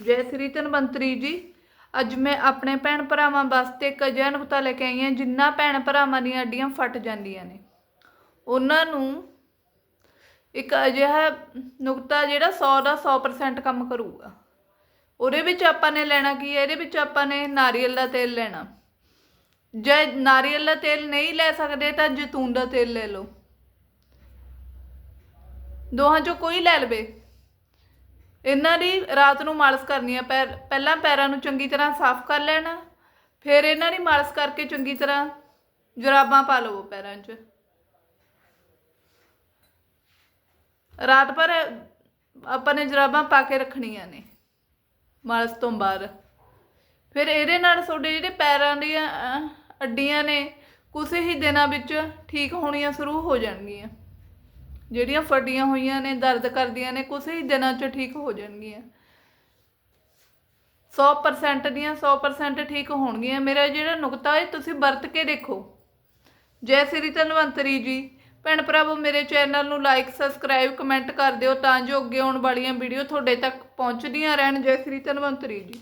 ਜੈ ਸ੍ਰੀ ਧਨਵੰਤਰੀ ਜੀ, ਅੱਜ ਮੈਂ ਆਪਣੇ ਭੈਣ ਭਰਾਵਾਂ ਵਾਸਤੇ ਇੱਕ ਅਜਿਹਾ ਨੁਕਤਾ ਲੈ ਕੇ ਆਈ ਹਾਂ, ਜਿੰਨਾ ਭੈਣ ਭਰਾਵਾਂ ਦੀਆਂ ਅੱਡੀਆਂ ਫਟ ਜਾਂਦੀਆਂ ਨੇ। ਉਹਨਾਂ ਨੂੰ ਇੱਕ ਅਜਿਹਾ ਨੁਕਤਾ ਜਿਹੜਾ 100 ਦਾ 100% ਕੰਮ ਕਰੂਗਾ। ਉਹਦੇ ਵਿੱਚ ਆਪਾਂ ਨੇ ਲੈਣਾ ਕੀ ਹੈ? ਇਹਦੇ ਵਿੱਚ ਆਪਾਂ ਨੇ ਨਾਰੀਅਲ ਦਾ ਤੇਲ ਲੈਣਾ। ਜੇ ਨਾਰੀਅਲ ਦਾ ਤੇਲ ਨਹੀਂ ਲੈ ਸਕਦੇ ਤਾਂ ਜੈਤੂਨ ਦਾ ਤੇਲ ਲੈ ਲਓ। ਦੋਹਾਂ ਚੋਂ ਕੋਈ ਲੈ ਲਵੇ। ਇਹਨਾਂ ਦੀ ਰਾਤ ਨੂੰ ਮਾਲਿਸ਼ ਕਰਨੀ ਹੈ ਪੈਰ, ਪਹਿਲਾਂ ਪੈਰਾਂ ਨੂੰ ਚੰਗੀ ਤਰ੍ਹਾਂ ਸਾਫ਼ ਕਰ ਲੈਣਾ, ਫਿਰ ਇਹਨਾਂ ਦੀ ਮਾਲਿਸ਼ ਕਰਕੇ ਚੰਗੀ ਤਰ੍ਹਾਂ ਜੁਰਾਬਾਂ ਪਾ ਲਵੋ ਪੈਰਾਂ 'ਚ। ਰਾਤ ਭਰ ਆਪਾਂ ਨੇ ਜੁਰਾਬਾਂ ਪਾ ਕੇ ਰੱਖਣੀਆਂ ਨੇ, ਮਾਲਸ ਤੋਂ ਬਾਅਦ। ਫਿਰ ਇਹਦੇ ਨਾਲ ਤੁਹਾਡੇ ਜਿਹੜੇ ਪੈਰਾਂ ਦੀਆਂ ਅੱਡੀਆਂ ਨੇ ਕੁਝ ਹੀ ਦਿਨਾਂ ਵਿੱਚ ਠੀਕ ਹੋਣੀਆਂ ਸ਼ੁਰੂ ਹੋ ਜਾਣਗੀਆਂ। ਜਿਹੜੀਆਂ ਫਟੀਆਂ ਹੋਈਆਂ ਨੇ, ਦਰਦ ਕਰਦੀਆਂ ਨੇ ਕੁਝ ਹੀ ਦਿਨਾਂ 'ਚ ਠੀਕ ਹੋ ਜਾਣਗੀਆਂ। 100% ਦੀਆਂ 100% ਠੀਕ ਹੋਣਗੀਆਂ। ਮੇਰਾ ਜਿਹੜਾ ਨੁਕਤਾ ਹੈ, ਤੁਸੀਂ ਵਰਤ ਕੇ ਦੇਖੋ। ਜੈ ਸ੍ਰੀ ਧਨਵੰਤਰੀ ਜੀ। ਭੈਣ ਭਰਾਵੋ, ਮੇਰੇ ਚੈਨਲ ਨੂੰ ਲਾਈਕ ਸਬਸਕ੍ਰਾਈਬ ਕਮੈਂਟ ਕਰ ਦਿਓ ਤਾਂ ਜੋ ਅੱਗੇ ਆਉਣ ਵਾਲੀਆਂ ਵੀਡੀਓ ਤੁਹਾਡੇ ਤੱਕ ਪਹੁੰਚਦੀਆਂ ਰਹਿਣ। ਜੈ ਸ੍ਰੀ ਧਨਵੰਤਰੀ ਜੀ।